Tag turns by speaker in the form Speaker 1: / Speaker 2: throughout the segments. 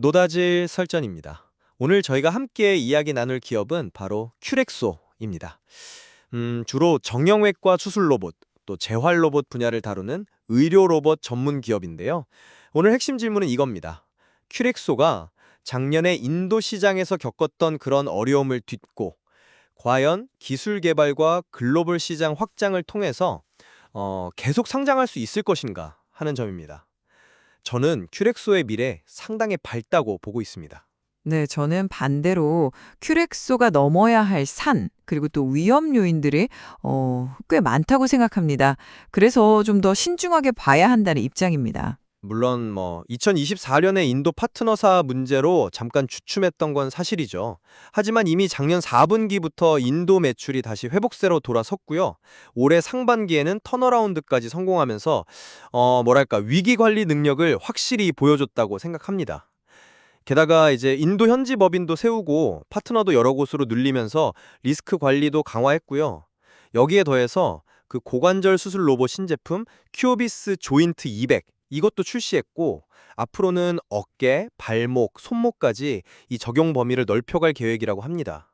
Speaker 1: 노다질 설전입니다. 오늘 저희가 함께 이야기 나눌 기업은 바로 큐렉소입니다. 음, 주로 정형외과 수술 로봇, 또 재활 로봇 분야를 다루는 의료 로봇 전문 기업인데요. 오늘 핵심 질문은 이겁니다. 큐렉소가 작년에 인도 시장에서 겪었던 그런 어려움을 딛고 과연 기술 개발과 글로벌 시장 확장을 통해서 어, 계속 상장할 수 있을 것인가 하는 점입니다. 저는 큐렉소의 미래 상당히 밝다고 보고 있습니다.
Speaker 2: 네, 저는 반대로 큐렉소가 넘어야 할 산, 그리고 또 위험 요인들이 어, 꽤 많다고 생각합니다. 그래서 좀 더 신중하게 봐야 한다는 입장입니다.
Speaker 1: 물론 뭐 2024년에 인도 파트너사 문제로 잠깐 주춤했던 건 사실이죠. 하지만 이미 작년 4분기부터 인도 매출이 다시 회복세로 돌아섰고요. 올해 상반기에는 턴어라운드까지 성공하면서 어 뭐랄까 위기 관리 능력을 확실히 보여줬다고 생각합니다. 게다가 이제 인도 현지 법인도 세우고 파트너도 여러 곳으로 늘리면서 리스크 관리도 강화했고요. 여기에 더해서 그 고관절 수술 로봇 신제품 큐오비스 조인트 200 이것도 출시했고 앞으로는 어깨, 발목, 손목까지 이 적용 범위를 넓혀갈 계획이라고 합니다.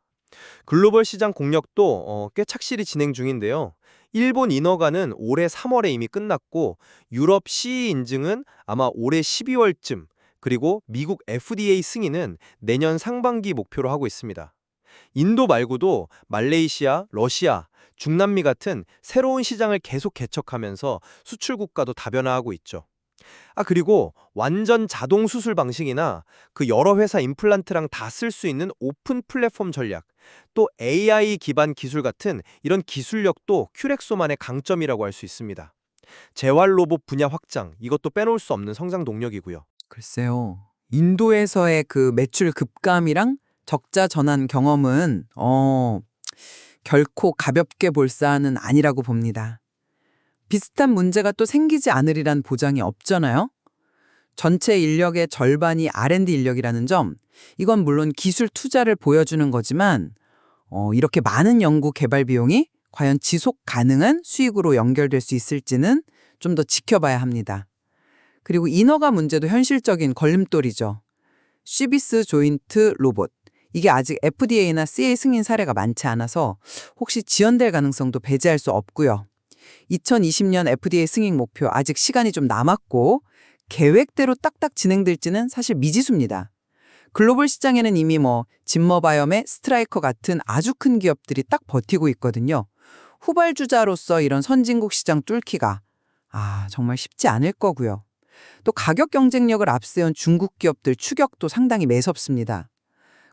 Speaker 1: 글로벌 시장 공략도 어, 꽤 착실히 진행 중인데요. 일본 인허가는 올해 3월에 이미 끝났고 유럽 CE 인증은 아마 올해 12월쯤 그리고 미국 FDA 승인은 내년 상반기 목표로 하고 있습니다. 인도 말고도 말레이시아, 러시아, 중남미 같은 새로운 시장을 계속 개척하면서 수출 국가도 다변화하고 있죠. 아, 그리고 완전 자동 수술 방식이나 그 여러 회사 임플란트랑 다 쓸 수 있는 오픈 플랫폼 전략, 또 AI 기반 기술 같은 이런 기술력도 큐렉소만의 강점이라고 할 수 있습니다. 재활 로봇 분야 확장, 이것도 빼놓을 수 없는 성장 동력이고요.
Speaker 3: 글쎄요. 인도에서의 그 매출 급감이랑 적자 전환 경험은 어 결코 가볍게 볼 사안은 아니라고 봅니다. 비슷한 문제가 또 생기지 않으리란 보장이 없잖아요. 전체 인력의 절반이 R&D 인력이라는 점, 이건 물론 기술 투자를 보여주는 거지만 어, 이렇게 많은 연구 개발 비용이 과연 지속 가능한 수익으로 연결될 수 있을지는 좀 더 지켜봐야 합니다. 그리고 인허가 문제도 현실적인 걸림돌이죠. 쉬비스 조인트 로봇. 이게 아직 FDA나 CA 승인 사례가 많지 않아서 혹시 지연될 가능성도 배제할 수 없고요. 2020년 FDA 승인 목표 아직 시간이 좀 남았고 계획대로 딱딱 진행될지는 사실 미지수입니다. 글로벌 시장에는 이미 뭐 진머바이옴의 스트라이커 같은 아주 큰 기업들이 딱 버티고 있거든요. 후발주자로서 이런 선진국 시장 뚫기가 아 정말 쉽지 않을 거고요. 또 가격 경쟁력을 앞세운 중국 기업들 추격도 상당히 매섭습니다.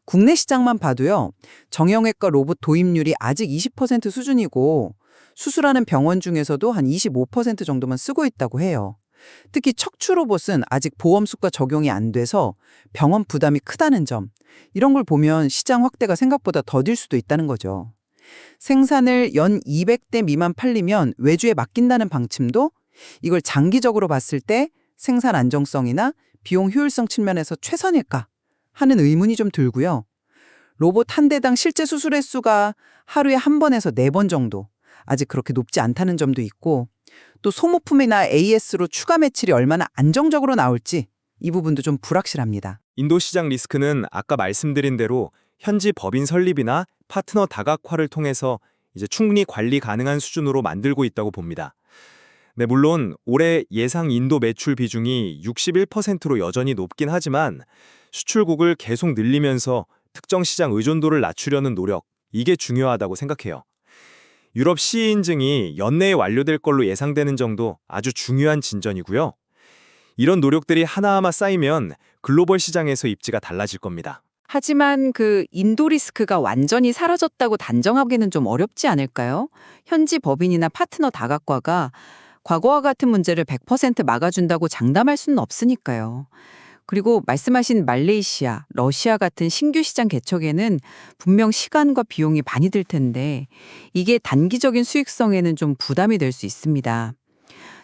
Speaker 3: 국내 시장만 봐도요. 정형외과 로봇 도입률이 아직 20% 수준이고 수술하는 병원 중에서도 한 25% 정도만 쓰고 있다고 해요. 특히 척추 로봇은 아직 보험 수가 적용이 안 돼서 병원 부담이 크다는 점. 이런 걸 보면 시장 확대가 생각보다 더딜 수도 있다는 거죠. 생산을 연 200대 미만 팔리면 외주에 맡긴다는 방침도 이걸 장기적으로 봤을 때 생산 안정성이나 비용 효율성 측면에서 최선일까 하는 의문이 좀 들고요. 로봇 한 대당 실제 수술 횟수가 하루에 한 번에서 네 번 정도. 아직 그렇게 높지 않다는 점도 있고 또 소모품이나 AS로 추가 매출이 얼마나 안정적으로 나올지 이 부분도 좀 불확실합니다.
Speaker 1: 인도 시장 리스크는 아까 말씀드린 대로 현지 법인 설립이나 파트너 다각화를 통해서 이제 충분히 관리 가능한 수준으로 만들고 있다고 봅니다. 네, 물론 올해 예상 인도 매출 비중이 61%로 여전히 높긴 하지만 수출국을 계속 늘리면서 특정 시장 의존도를 낮추려는 노력, 이게 중요하다고 생각해요. 유럽 CE 인증이 연내에 완료될 걸로 예상되는 정도 아주 중요한 진전이고요. 이런 노력들이 하나하나 쌓이면 글로벌 시장에서 입지가 달라질 겁니다.
Speaker 2: 하지만 그 인도 리스크가 완전히 사라졌다고 단정하기는 좀 어렵지 않을까요? 현지 법인이나 파트너 다각화가 과거와 같은 문제를 100% 막아준다고 장담할 수는 없으니까요. 그리고 말씀하신 말레이시아, 러시아 같은 신규 시장 개척에는 분명 시간과 비용이 많이 들 텐데 이게 단기적인 수익성에는 좀 부담이 될 수 있습니다.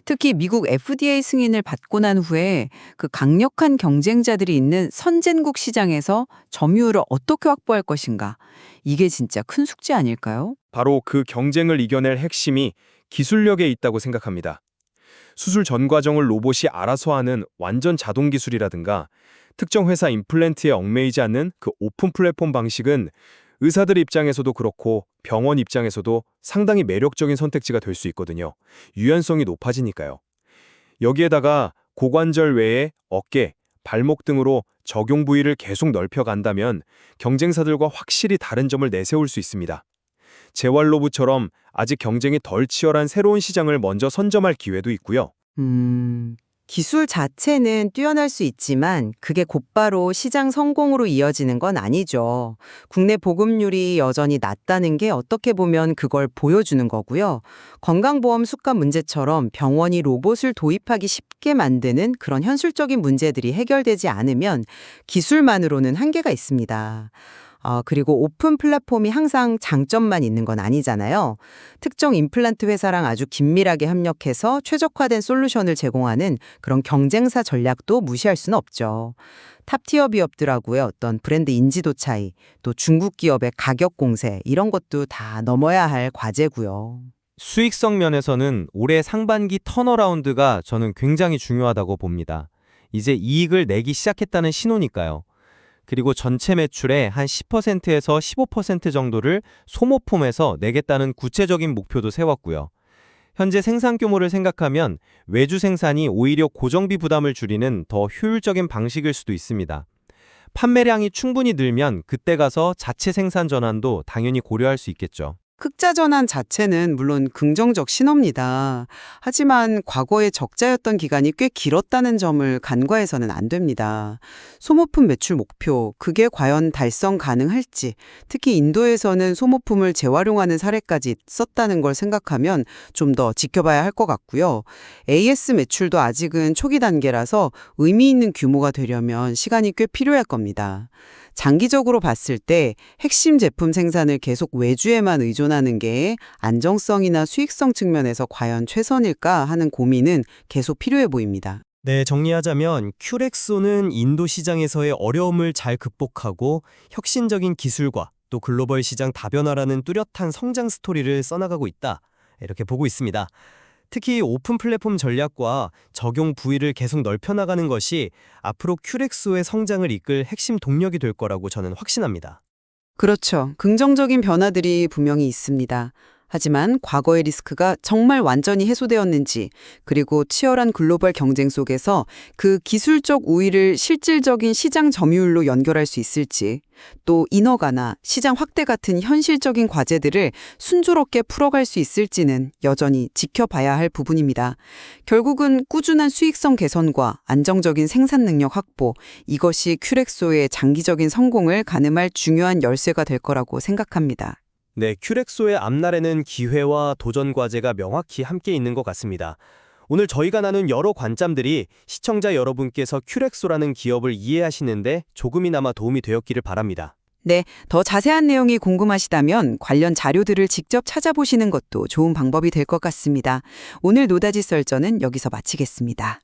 Speaker 2: 특히 미국 FDA 승인을 받고 난 후에 그 강력한 경쟁자들이 있는 선진국 시장에서 점유율을 어떻게 확보할 것인가. 이게 진짜 큰 숙제 아닐까요?
Speaker 1: 바로 그 경쟁을 이겨낼 핵심이 기술력에 있다고 생각합니다. 수술 전 과정을 로봇이 알아서 하는 완전 자동 기술이라든가
Speaker 4: 특정 회사 임플란트에 얽매이지 않는 그 오픈 플랫폼 방식은 의사들 입장에서도 그렇고 병원 입장에서도 상당히 매력적인 선택지가 될 수 있거든요. 유연성이 높아지니까요. 여기에다가 고관절 외에 어깨, 발목 등으로 적용 부위를 계속 넓혀간다면 경쟁사들과 확실히 다른 점을 내세울 수 있습니다. 재활로브처럼 아직 경쟁이 덜 치열한 새로운 시장을 먼저 선점할 기회도 있고요.
Speaker 5: 음, 기술 자체는 뛰어날 수 있지만 그게 곧바로 시장 성공으로 이어지는 건 아니죠. 국내 보급률이 여전히 낮다는 게 어떻게 보면 그걸 보여주는 거고요. 건강보험 수가 문제처럼 병원이 로봇을 도입하기 쉽게 만드는 그런 현실적인 문제들이 해결되지 않으면 기술만으로는 한계가 있습니다. 어, 그리고 오픈 플랫폼이 항상 장점만 있는 건 아니잖아요. 특정 임플란트 회사랑 아주 긴밀하게 협력해서 최적화된 솔루션을 제공하는 그런 경쟁사 전략도 무시할 수는 없죠. 탑티어 기업들하고의 어떤 브랜드 인지도 차이, 또 중국 기업의 가격 공세 이런 것도 다 넘어야 할 과제고요.
Speaker 6: 수익성 면에서는 올해 상반기 턴어라운드가 저는 굉장히 중요하다고 봅니다. 이제 이익을 내기 시작했다는 신호니까요. 그리고 전체 매출의 한 10%에서 15% 정도를 소모품에서 내겠다는 구체적인 목표도 세웠고요. 현재 생산 규모를 생각하면 외주 생산이 오히려 고정비 부담을 줄이는 더 효율적인 방식일 수도 있습니다. 판매량이 충분히 늘면 그때 가서 자체 생산 전환도 당연히 고려할 수 있겠죠.
Speaker 7: 흑자 전환 자체는 물론 긍정적 신호입니다. 하지만 과거에 적자였던 기간이 꽤 길었다는 점을 간과해서는 안 됩니다. 소모품 매출 목표, 그게 과연 달성 가능할지, 특히 인도에서는 소모품을 재활용하는 사례까지 있었다는 걸 생각하면 좀 더 지켜봐야 할 것 같고요. AS 매출도 아직은 초기 단계라서 의미 있는 규모가 되려면 시간이 꽤 필요할 겁니다. 장기적으로 봤을 때 핵심 제품 생산을 계속 외주에만 의존하는 게 안정성이나 수익성 측면에서 과연 최선일까 하는 고민은 계속 필요해 보입니다.
Speaker 1: 네, 정리하자면 큐렉소는 인도 시장에서의 어려움을 잘 극복하고 혁신적인 기술과 또 글로벌 시장 다변화라는 뚜렷한 성장 스토리를 써나가고 있다. 이렇게 보고 있습니다. 특히 오픈 플랫폼 전략과 적용 부위를 계속 넓혀나가는 것이 앞으로 큐렉소의 성장을 이끌 핵심 동력이 될 거라고 저는 확신합니다.
Speaker 7: 그렇죠. 긍정적인 변화들이 분명히 있습니다. 하지만 과거의 리스크가 정말 완전히 해소되었는지, 그리고 치열한 글로벌 경쟁 속에서 그 기술적 우위를 실질적인 시장 점유율로 연결할 수 있을지, 또 인허가나 시장 확대 같은 현실적인 과제들을 순조롭게 풀어갈 수 있을지는 여전히 지켜봐야 할 부분입니다. 결국은 꾸준한 수익성 개선과 안정적인 생산 능력 확보, 이것이 큐렉소의 장기적인 성공을 가늠할 중요한 열쇠가 될 거라고 생각합니다.
Speaker 1: 네, 큐렉소의 앞날에는 기회와 도전 과제가 명확히 함께 있는 것 같습니다. 오늘 저희가 나눈 여러 관점들이 시청자 여러분께서 큐렉소라는 기업을 이해하시는데 조금이나마 도움이 되었기를 바랍니다.
Speaker 7: 네, 더 자세한 내용이 궁금하시다면 관련 자료들을 직접 찾아보시는 것도 좋은 방법이 될 것 같습니다. 오늘 노다지 썰전은 여기서 마치겠습니다.